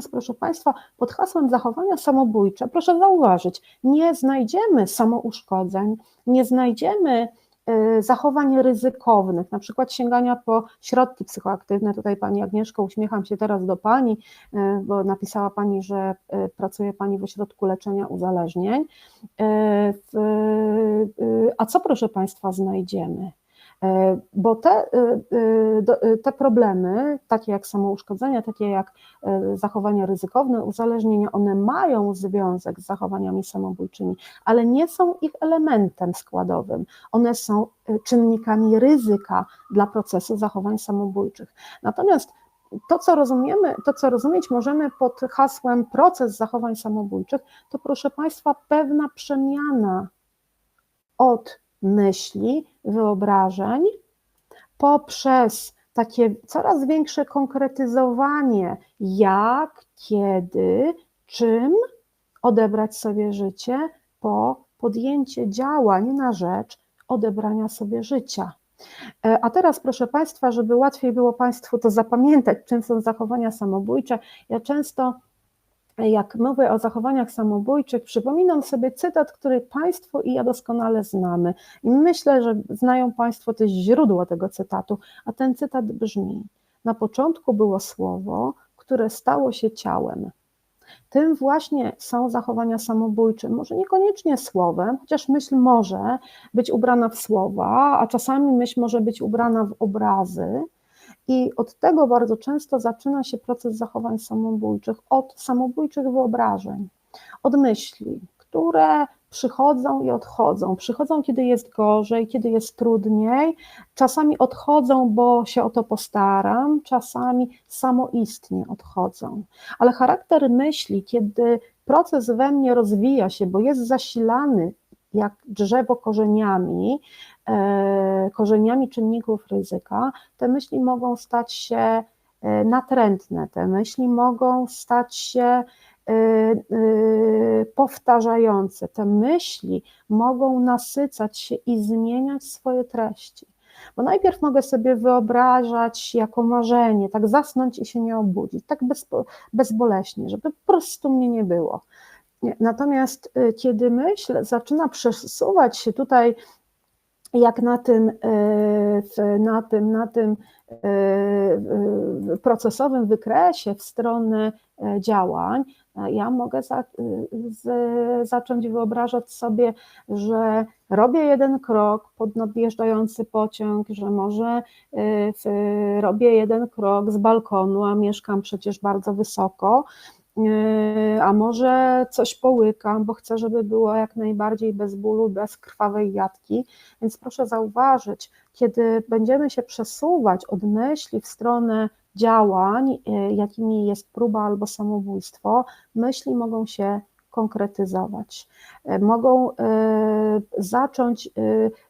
Natomiast, proszę Państwa, pod hasłem zachowania samobójcze, proszę zauważyć, nie znajdziemy samouszkodzeń, nie znajdziemy y, zachowań ryzykownych, na przykład sięgania po środki psychoaktywne. Tutaj Pani Agnieszko, uśmiecham się teraz do Pani, y, bo napisała Pani, że y, pracuje Pani w ośrodku leczenia uzależnień. A co, proszę Państwa, znajdziemy? E, bo te, e, e, te problemy, takie jak samouszkodzenia, takie jak zachowania ryzykowne, uzależnienia, one mają związek z zachowaniami samobójczymi, ale nie są ich elementem składowym. One są czynnikami ryzyka dla procesu zachowań samobójczych. Natomiast to, co rozumiemy, to, co rozumieć możemy pod hasłem proces zachowań samobójczych, to proszę Państwa, pewna przemiana od myśli, wyobrażeń, poprzez takie coraz większe konkretyzowanie, jak, kiedy, czym odebrać sobie życie po podjęcie działań na rzecz odebrania sobie życia. E, a teraz, proszę Państwa, żeby łatwiej było Państwu to zapamiętać, czym są zachowania samobójcze, ja często jak mówię o zachowaniach samobójczych, przypominam sobie cytat, który Państwo i ja doskonale znamy. I myślę, że znają Państwo też źródło tego cytatu, a ten cytat brzmi: Na początku było słowo, które stało się ciałem. Tym właśnie są zachowania samobójcze. Może niekoniecznie słowem, chociaż myśl może być ubrana w słowa, a czasami myśl może być ubrana w obrazy i od tego bardzo często zaczyna się proces zachowań samobójczych, od samobójczych wyobrażeń, od myśli, które przychodzą i odchodzą. Przychodzą, kiedy jest gorzej, kiedy jest trudniej, czasami odchodzą, bo się o to postaram, czasami samoistnie odchodzą. Ale charakter myśli, kiedy proces we mnie rozwija się, bo jest zasilany jak drzewo korzeniami, e, korzeniami czynników ryzyka, te myśli mogą stać się e, natrętne, te myśli mogą stać się e, powtarzające, te myśli mogą nasycać się i zmieniać swoje treści. Bo najpierw mogę sobie wyobrażać jako marzenie, tak zasnąć i się nie obudzić, tak bezboleśnie, żeby po prostu mnie nie było. Natomiast y, kiedy myśl zaczyna przesuwać się tutaj, jak na tym, y, na tym, na tym y, procesowym wykresie w stronę działań, ja mogę za, z, zacząć wyobrażać sobie, że robię jeden krok pod nadjeżdżający pociąg, że może w, robię jeden krok z balkonu, a mieszkam przecież bardzo wysoko, a może coś połykam, bo chcę, żeby było jak najbardziej bez bólu, bez krwawej jatki. Więc proszę zauważyć, kiedy będziemy się przesuwać od myśli w stronę działań, yy, jakimi jest próba albo samobójstwo, myśli mogą się konkretyzować. Yy, mogą zacząć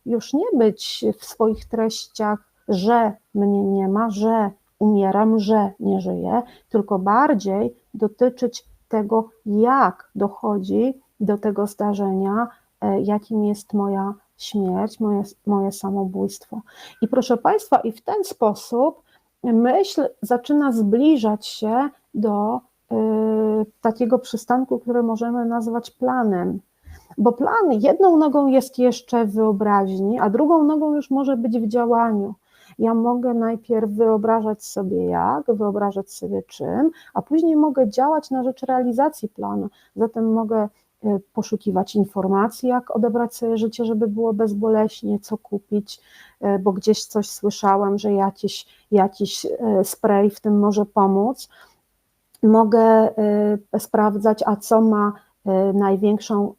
już nie być w swoich treściach, że mnie nie ma, że umieram, że nie żyję, tylko bardziej dotyczyć tego, jak dochodzi do tego zdarzenia, e, jakim jest moja śmierć, moje, moje samobójstwo. I proszę Państwa, i w ten sposób myśl zaczyna zbliżać się do y, takiego przystanku, który możemy nazwać planem. Bo plan jedną nogą jest jeszcze w wyobraźni, a drugą nogą już może być w działaniu. Ja mogę najpierw wyobrażać sobie jak, wyobrażać sobie czym, a później mogę działać na rzecz realizacji planu. Zatem mogę e, poszukiwać informacji, jak odebrać sobie życie, żeby było bezboleśnie, co kupić, e, bo gdzieś coś słyszałam, że jakiś, jakiś e, spray w tym może pomóc. Mogę sprawdzać, a co ma największą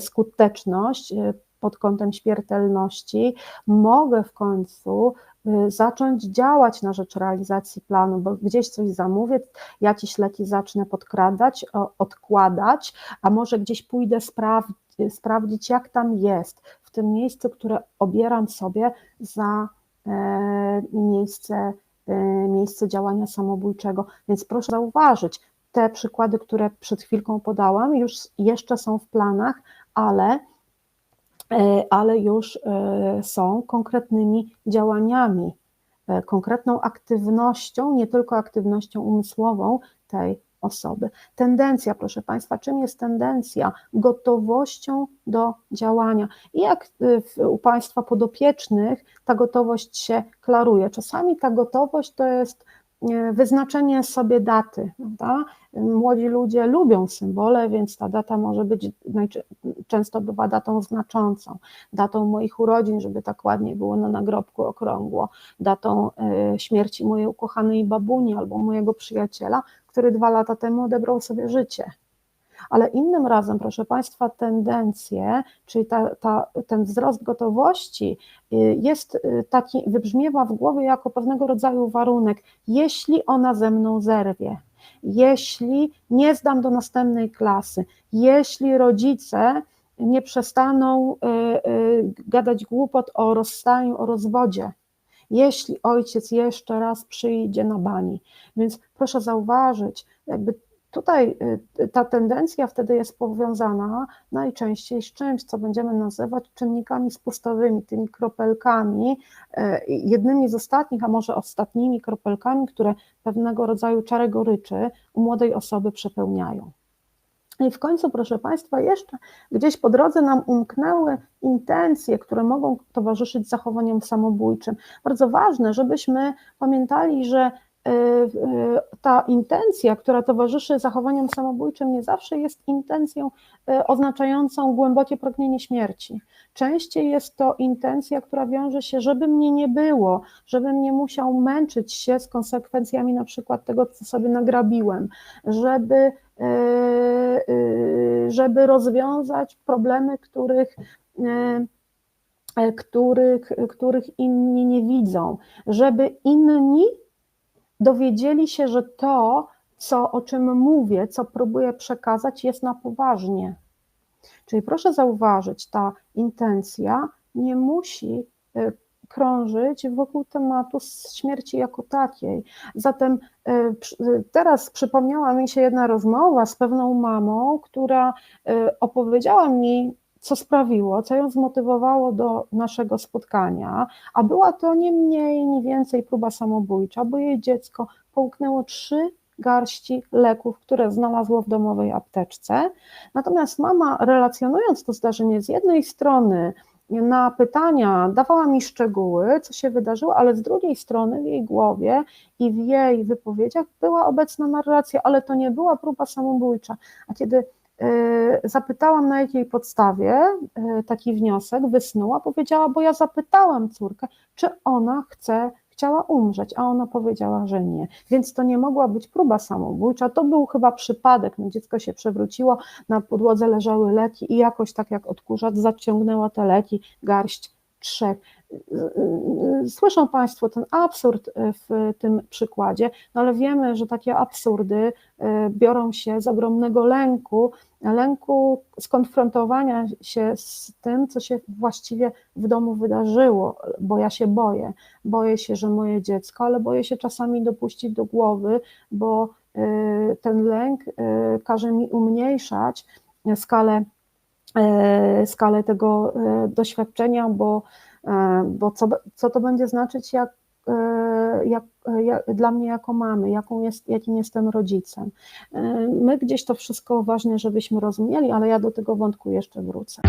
skuteczność pod kątem śmiertelności. Mogę w końcu zacząć działać na rzecz realizacji planu, bo gdzieś coś zamówię, jakieś leki zacznę podkradać, odkładać, a może gdzieś pójdę spraw sprawdzić, jak tam jest, w tym miejscu, które obieram sobie za e, miejsce, e, miejsce działania samobójczego. Więc proszę zauważyć, te przykłady, które przed chwilką podałam, już jeszcze są w planach, ale ale już e, są konkretnymi działaniami, e, konkretną aktywnością, nie tylko aktywnością umysłową tej osoby. Tendencja, proszę Państwa, czym jest tendencja? Gotowością do działania. I jak u Państwa podopiecznych ta gotowość się klaruje? Czasami ta gotowość to jest e, wyznaczenie sobie daty. Prawda? Młodzi ludzie lubią symbole, więc ta data może być, często bywa datą znaczącą, datą moich urodzin, żeby tak ładnie było na nagrobku okrągło, datą e, śmierci mojej ukochanej babuni albo mojego przyjaciela, który dwa lata temu odebrał sobie życie. Ale innym razem, proszę Państwa, tendencje, czyli ta, ta, ten wzrost gotowości y, jest y, taki, wybrzmiewa w głowie jako pewnego rodzaju warunek, jeśli ona ze mną zerwie, jeśli nie zdam do następnej klasy, jeśli rodzice nie przestaną y, gadać głupot o rozstaniu, o rozwodzie, jeśli ojciec jeszcze raz przyjdzie na bani. Więc proszę zauważyć, jakby tutaj y, ta tendencja wtedy jest powiązana najczęściej z czymś, co będziemy nazywać czynnikami spustowymi, tymi kropelkami, y, jednymi z ostatnich, a może ostatnimi kropelkami, które pewnego rodzaju czarę goryczy u młodej osoby przepełniają. I w końcu, proszę Państwa, jeszcze gdzieś po drodze nam umknęły intencje, które mogą towarzyszyć zachowaniom samobójczym. Bardzo ważne, żebyśmy pamiętali, że ta intencja, która towarzyszy zachowaniom samobójczym, nie zawsze jest intencją y, oznaczającą głębokie pragnienie śmierci. Częściej jest to intencja, która wiąże się, żeby mnie nie było, żebym nie musiał męczyć się z konsekwencjami na przykład tego, co sobie nagrabiłem, żeby y, y, żeby rozwiązać problemy, których, y, których, których inni nie widzą, żeby inni dowiedzieli się, że to, co, o czym mówię, co próbuję przekazać, jest na poważnie. Czyli proszę zauważyć, ta intencja nie musi y, krążyć wokół tematu śmierci jako takiej. Zatem y, y, teraz przypomniała mi się jedna rozmowa z pewną mamą, która opowiedziała mi, co sprawiło, co ją zmotywowało do naszego spotkania, a była to nie mniej, nie więcej próba samobójcza, bo jej dziecko połknęło trzy garści leków, które znalazło w domowej apteczce. Natomiast mama, relacjonując to zdarzenie, z jednej strony na pytania dawała mi szczegóły, co się wydarzyło, ale z drugiej strony w jej głowie i w jej wypowiedziach była obecna narracja, ale to nie była próba samobójcza. A kiedy zapytałam, na jakiej podstawie y, taki wniosek wysnuła, powiedziała, bo ja zapytałam córkę, czy ona chce, chciała umrzeć, a ona powiedziała, że nie. Więc to nie mogła być próba samobójcza, to był chyba przypadek. No, dziecko się przewróciło, na podłodze leżały leki i jakoś tak jak odkurzacz zaciągnęła te leki, garść trzech. Słyszą Państwo ten absurd w tym przykładzie, no ale wiemy, że takie absurdy biorą się z ogromnego lęku, lęku skonfrontowania się z tym, co się właściwie w domu wydarzyło, bo ja się boję. Boję się, że moje dziecko, ale boję się czasami dopuścić do głowy, bo ten lęk każe mi umniejszać skalę, skalę tego e, doświadczenia, bo, e, bo co, co to będzie znaczyć, jak, e, jak, jak, dla mnie jako mamy, jaką jest, jakim jestem rodzicem. E, My gdzieś to wszystko ważne, żebyśmy rozumieli, ale ja do tego wątku jeszcze wrócę.